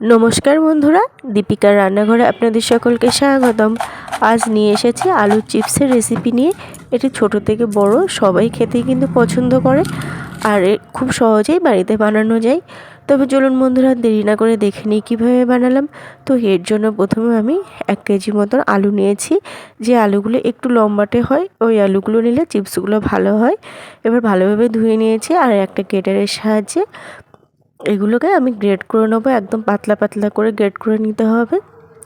নমস্কার বন্ধুরা, দীপিকার রান্নাঘরে আপনাদের সকলকে স্বাগতম। আজ নিয়ে এসেছি আলুর চিপসের রেসিপি নিয়ে। এটি ছোট থেকে বড়, সবাই খেতেই কিন্তু পছন্দ করে। আর খুব সহজেই বাড়িতে বানানো যায়। তবে চলুন বন্ধুরা, দেরি না করে দেখে নিই কীভাবে বানালাম। তো এর জন্য প্রথমে আমি এক কেজি মতন আলু নিয়েছি। যে আলুগুলো একটু লম্বাটে হয়, ওই আলুগুলো নিলে চিপসগুলো ভালো হয়। এবার ভালোভাবে ধুয়ে নিয়েছি আর একটা কেটারের সাহায্যে এগুলোকে আমি গ্রেড করে নেব, একদম পাতলা পাতলা করে গ্রেড করে নিতে হবে।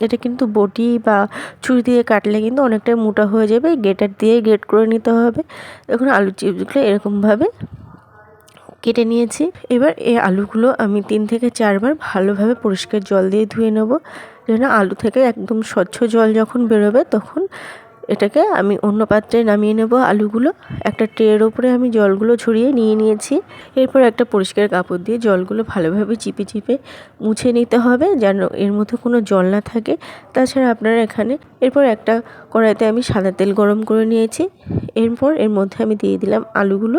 এটা কিন্তু বটি বা ছুরি দিয়ে কাটলে কিন্তু অনেকটাই মোটা হয়ে যাবে, গ্রেটার দিয়ে গ্রেড করে নিতে হবে। এখন আলু চিপসগুলো এরকমভাবে কেটে নিয়েছি। এবার এই আলুগুলো আমি তিন থেকে চারবার ভালোভাবে পরিষ্কার জল দিয়ে ধুয়ে নেব, যেন আলু থেকে একদম স্বচ্ছ জল যখন বেরোবে তখন এটাকে আমি অন্য পাত্রে নামিয়ে নেব আলুগুলো। একটা ট্রের ওপরে আমি জলগুলো ছড়িয়ে নিয়ে নিয়েছি। এরপর একটা পরিষ্কার কাপড় দিয়ে জলগুলো ভালোভাবে চিপে চিপে মুছে নিতে হবে যেন এর মধ্যে কোনো জল না থাকে। তাছাড়া আপনারা এখানে এরপর একটা কড়াইতে আমি সাদা তেল গরম করে নিয়েছি। এরপর এর মধ্যে আমি দিয়ে দিলাম আলুগুলো।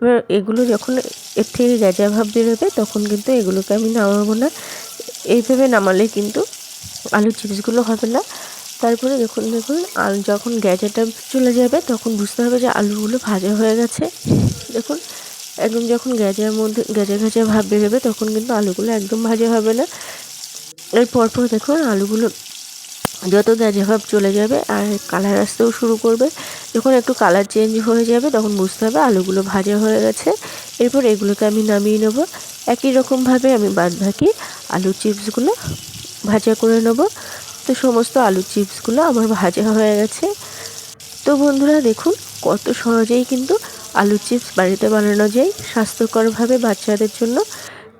এবার এগুলো যখন এর থেকে গেজা ভাব বেরোবে তখন কিন্তু এগুলোকে আমি নামাবো না। এইভাবে নামালে কিন্তু আলুর চিপসগুলো হবে না। তারপরে দেখুন দেখুন, আলু যখন গ্যাজাটা চলে যাবে, তখন বুঝতে হবে যে আলুগুলো ভাজা হয়ে গেছে। দেখুন, একদম যখন গ্যাজার মধ্যে, গ্যাজে গ্যাজা ভাব বেরোবে, তখন কিন্তু আলুগুলো একদম ভাজা হবে না। এর পরপর দেখুন, আলুগুলো যত গ্যাজে ভাব চলে যাবে আর কালার আসতেও শুরু করবে, যখন একটু কালার চেঞ্জ হয়ে যাবে, তখন বুঝতে হবে আলুগুলো ভাজা হয়ে গেছে। এরপর এগুলোকে আমি নামিয়ে নেব। একই রকমভাবে আমি বাদ বাকি আলুর চিপসগুলো ভাজা করে নেব। তো সমস্ত আলুর চিপসগুলো আমার ভাজা হয়ে গেছে। তো বন্ধুরা দেখুন, কত সহজেই কিন্তু আলুর চিপস বাড়িতে বানানো যায় স্বাস্থ্যকরভাবে বাচ্চাদের জন্য।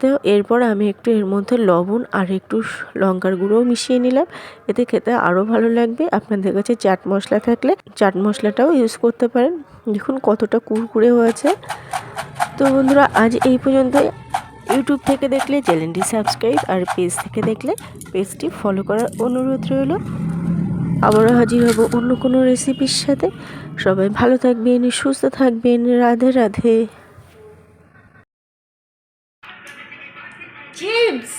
তো এরপর আমি একটু এর মধ্যে লবণ আর একটু লঙ্কার গুঁড়োও মিশিয়ে নিলাম। এতে খেতে আরও ভালো লাগবে। আপনাদের কাছে চাট মশলা থাকলে চাট মশলাটাও ইউজ করতে পারেন। দেখুন কতটা কুরকুরে হয়েছে। তো বন্ধুরা আজ এই পর্যন্ত ইউটিউব থেকে দেখলে, চ্যানেলটি সাবস্ক্রাইব আর পেজ থেকে দেখলে, পেজটি ফলো করার অনুরোধ রইল। আবারও হাজির হব অন্য কোনো রেসিপির সাথে। সবাই ভালো থাকবেন, সুস্থ থাকবেন। রাধে রাধে। চিপস